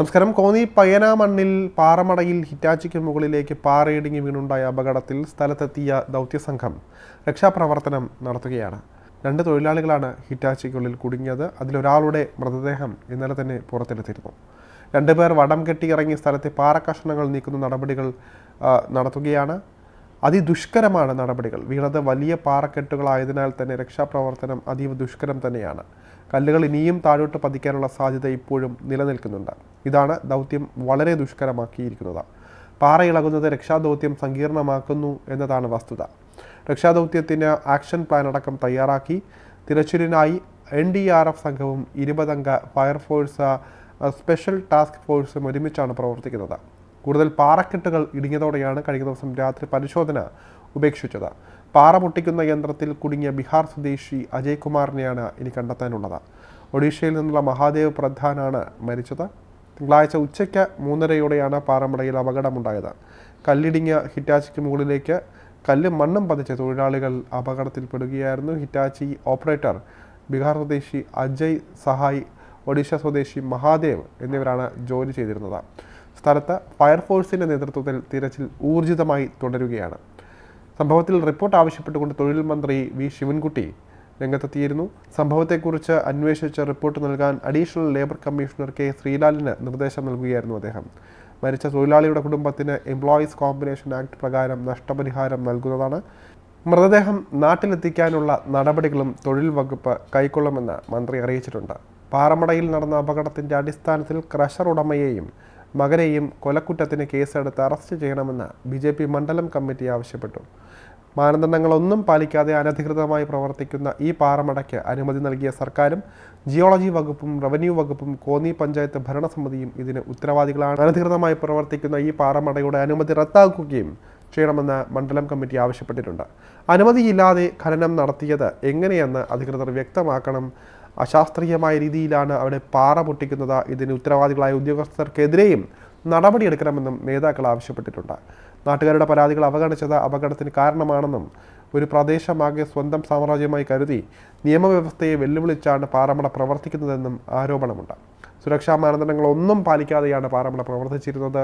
നമസ്കാരം. കോന്നി പയ്യനാമണ്ണിൽ പാറമടയിൽ ഹിറ്റാച്ചിക്ക് മുകളിലേക്ക് പാറയിടിങ്ങി വീണുണ്ടായ അപകടത്തിൽ സ്ഥലത്തെത്തിയ ദൗത്യസംഘം രക്ഷാപ്രവർത്തനം നടത്തുകയാണ്. രണ്ട് തൊഴിലാളികളാണ് ഹിറ്റാച്ചിക്കുള്ളിൽ കുടുങ്ങിയത്. അതിലൊരാളുടെ മൃതദേഹം ഇന്നലെ തന്നെ പുറത്തെടുത്തിരുന്നു രണ്ടുപേർ വടം കെട്ടിയിറങ്ങിയ സ്ഥലത്തെ പാറക്കഷണങ്ങൾ നീക്കുന്ന നടപടികൾ നടത്തുകയാണ്. അതിദുഷ്കരമാണ് നടപടികൾ. വീണത് വലിയ പാറക്കെട്ടുകളായതിനാൽ തന്നെ രക്ഷാപ്രവർത്തനം അതീവ ദുഷ്കരം തന്നെയാണ്. കല്ലുകൾ ഇനിയും താഴോട്ട് പതിക്കാനുള്ള സാധ്യത ഇപ്പോഴും നിലനിൽക്കുന്നുണ്ട്. ഇതാണ് ദൗത്യം വളരെ ദുഷ്കരമാക്കിയിരിക്കുന്നത്. പാറ ഇളകുന്നത് രക്ഷാദൗത്യം സങ്കീർണമാക്കുന്നു എന്നതാണ് വസ്തുത. രക്ഷാദൗത്യത്തിന് ആക്ഷൻ പ്ലാൻ അടക്കം തയ്യാറാക്കി തിരച്ചിലിനായി എൻ ഡി ആർ എഫ് സംഘവും ഇരുപതംഗ ഫയർഫോഴ്സ് സ്പെഷ്യൽ ടാസ്ക് ഫോഴ്സും ഒരുമിച്ചാണ് പ്രവർത്തിക്കുന്നത്. കൂടുതൽ പാറക്കെട്ടുകൾ ഇടിഞ്ഞതോടെയാണ് കഴിഞ്ഞ ദിവസം രാത്രി പരിശോധന ഉപേക്ഷിച്ചത്. പാറ പൊട്ടിക്കുന്ന യന്ത്രത്തിൽ കുടുങ്ങിയ ബീഹാർ സ്വദേശി അജയ് കുമാറിനെയാണ് ഇനി കണ്ടെത്താനുള്ളത്. ഒഡീഷയിൽ നിന്നുള്ള മഹാദേവ് പ്രധാനാണ് മരിച്ചത്. തിങ്കളാഴ്ച ഉച്ചയ്ക്ക് മൂന്നരയോടെയാണ് പാറമടയിൽ അപകടമുണ്ടായത്. കല്ലിടിഞ്ഞ ഹിറ്റാച്ചിക്ക് മുകളിലേക്ക് കല്ലും മണ്ണും പതിച്ച തൊഴിലാളികൾ അപകടത്തിൽപ്പെടുകയായിരുന്നു. ഹിറ്റാച്ചി ഓപ്പറേറ്റർ ബീഹാർ സ്വദേശി അജയ് സഹായ് ഒഡീഷ സ്വദേശി മഹാദേവ് എന്നിവരാണ് ജോലി ചെയ്തിരുന്നത്. സ്ഥലത്ത് ഫയർഫോഴ്സിന്റെ നേതൃത്വത്തിൽ തിരച്ചിൽ ഊർജിതമായി തുടരുകയാണ്. സംഭവത്തിൽ റിപ്പോർട്ട് ആവശ്യപ്പെട്ടുകൊണ്ട് തൊഴിൽ മന്ത്രി വി ശിവൻകുട്ടി രംഗത്തെത്തിയിരുന്നു. സംഭവത്തെക്കുറിച്ച് അന്വേഷിച്ച് റിപ്പോർട്ട് നൽകാൻ അഡീഷണൽ ലേബർ കമ്മീഷണർ കെ ശ്രീലാലിന് നിർദ്ദേശം നൽകുകയായിരുന്നു അദ്ദേഹം. മരിച്ച തൊഴിലാളിയുടെ കുടുംബത്തിന് എംപ്ലോയീസ് കോമ്പിനേഷൻ ആക്ട് പ്രകാരം നഷ്ടപരിഹാരം നൽകുന്നതാണ്. മൃതദേഹം നാട്ടിലെത്തിക്കാനുള്ള നടപടികളും തൊഴിൽ വകുപ്പ് കൈക്കൊള്ളുമെന്ന് മന്ത്രി അറിയിച്ചിട്ടുണ്ട്. പാറമടയിൽ നടന്ന അപകടത്തിന്റെ അടിസ്ഥാനത്തിൽ ക്രഷർ ഉടമയെയും മകനെയും കൊലക്കുറ്റത്തിന് കേസെടുത്ത് അറസ്റ്റ് ചെയ്യണമെന്ന് ബി ജെ പി മണ്ഡലം കമ്മിറ്റി ആവശ്യപ്പെട്ടു. മാനദണ്ഡങ്ങളൊന്നും പാലിക്കാതെ അനധികൃതമായി പ്രവർത്തിക്കുന്ന ഈ പാറമടയ്ക്ക് അനുമതി നൽകിയ സർക്കാരും ജിയോളജി വകുപ്പും റവന്യൂ വകുപ്പും കോന്നി പഞ്ചായത്ത് ഭരണസമിതിയും ഇതിന് ഉത്തരവാദികളാണ്. അനധികൃതമായി പ്രവർത്തിക്കുന്ന ഈ പാറമടയുടെ അനുമതി റദ്ദാക്കുകയും ചെയ്യണമെന്ന് മണ്ഡലം കമ്മിറ്റി ആവശ്യപ്പെട്ടിട്ടുണ്ട്. അനുമതിയില്ലാതെ ഖനനം നടത്തിയത് എങ്ങനെയെന്ന് അധികൃതർ വ്യക്തമാക്കണം. അശാസ്ത്രീയമായ രീതിയിലാണ് അവിടെ പാറ പൊട്ടിക്കുന്നത്. ഇതിന് ഉത്തരവാദികളായ ഉദ്യോഗസ്ഥർക്കെതിരെയും നടപടിയെടുക്കണമെന്നും നേതാക്കൾ ആവശ്യപ്പെട്ടിട്ടുണ്ട്. നാട്ടുകാരുടെ പരാതികൾ അവഗണിച്ചത് അപകടത്തിന് കാരണമാണെന്നും ഒരു പ്രദേശമാകെ സ്വന്തം സാമ്രാജ്യമായി കരുതി നിയമവ്യവസ്ഥയെ വെല്ലുവിളിച്ചാണ് പാറമട പ്രവർത്തിക്കുന്നതെന്നും ആരോപണമുണ്ട്. സുരക്ഷാ മാനദണ്ഡങ്ങളൊന്നും പാലിക്കാതെയാണ് പാറമട പ്രവർത്തിച്ചിരുന്നത്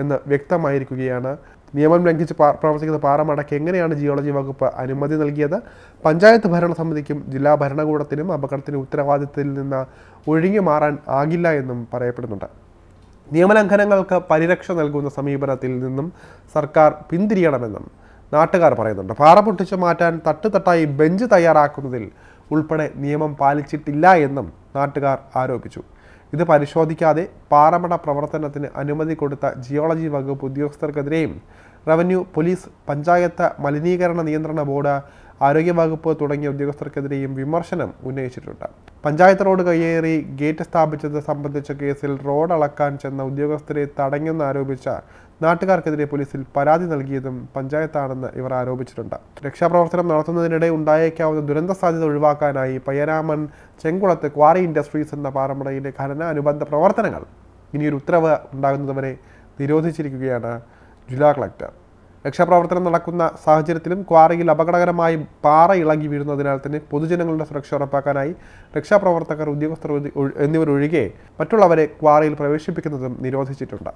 എന്ന് വ്യക്തമായിരിക്കുകയാണ്. നിയമം ലംഘിച്ച് പ്രവർത്തിക്കുന്ന പാറമടയ്ക്ക് എങ്ങനെയാണ് ജിയോളജി വകുപ്പ് അനുമതി നൽകിയത്? പഞ്ചായത്ത് ഭരണസമിതിക്കും ജില്ലാ ഭരണകൂടത്തിനും അപകടത്തിന് ഉത്തരവാദിത്തത്തിൽ നിന്ന് ഒഴിഞ്ഞു മാറാൻ ആകില്ല എന്നും പറയപ്പെടുന്നുണ്ട്. നിയമലംഘനങ്ങൾക്ക് പരിരക്ഷ നൽകുന്ന സമീപനത്തിൽ നിന്നും സർക്കാർ പിന്തിരിയണമെന്നും നാട്ടുകാർ പറയുന്നുണ്ട്. പാറ പൊട്ടിച്ചു മാറ്റാൻ തട്ടുതട്ടായി ബെഞ്ച് തയ്യാറാക്കുന്നതിൽ ഉൾപ്പെടെ നിയമം പാലിച്ചിട്ടില്ല എന്നും നാട്ടുകാർ ആരോപിച്ചു. ഇത് പരിശോധിക്കാതെ പാറമട പ്രവർത്തനത്തിന് അനുമതി കൊടുത്ത ജിയോളജി വകുപ്പ് ഉദ്യോഗസ്ഥർക്കെതിരെയും റവന്യൂ പോലീസ് പഞ്ചായത്ത് മലിനീകരണ നിയന്ത്രണ ബോർഡ് ആരോഗ്യവകുപ്പ് തുടങ്ങിയ ഉദ്യോഗസ്ഥർക്കെതിരെയും വിമർശനം ഉന്നയിച്ചിട്ടുണ്ട്. പഞ്ചായത്ത് റോഡ് കയ്യേറി ഗേറ്റ് സ്ഥാപിച്ചത് സംബന്ധിച്ച കേസിൽ റോഡ് അളക്കാൻ ചെന്ന ഉദ്യോഗസ്ഥരെ തടഞ്ഞെന്നാരോപിച്ച നാട്ടുകാർക്കെതിരെ പോലീസിൽ പരാതി നൽകിയതും പഞ്ചായത്താണെന്ന് ഇവർ ആരോപിച്ചിട്ടുണ്ട്. രക്ഷാപ്രവർത്തനം നടത്തുന്നതിനിടെ ഉണ്ടായേക്കാവുന്ന ദുരന്ത സാധ്യത ഒഴിവാക്കാനായി പയ്യരാമൻ ചെങ്കുളത്ത് ക്വാറി ഇൻഡസ്ട്രീസ് എന്ന പാറമടയിലെ ഖനന അനുബന്ധ പ്രവർത്തനങ്ങൾ. ഇനിയൊരു ഉത്തരവ് ഉണ്ടാകുന്നതുവരെ നിരോധിച്ചിരിക്കുകയാണ് ജില്ലാ കളക്ടർ. രക്ഷാപ്രവർത്തനം നടക്കുന്ന സാഹചര്യത്തിലും ക്വാറിയിൽ അപകടകരമായി പാറ ഇളകി വീഴുന്നതിനാൽ തന്നെ പൊതുജനങ്ങളുടെ സുരക്ഷ ഉറപ്പാക്കാനായി രക്ഷാപ്രവർത്തകർ ഉദ്യോഗസ്ഥർ എന്നിവരൊഴികെ മറ്റുള്ളവരെ ക്വാറിയിൽ പ്രവേശിപ്പിക്കുന്നതും നിരോധിച്ചിട്ടുണ്ട്.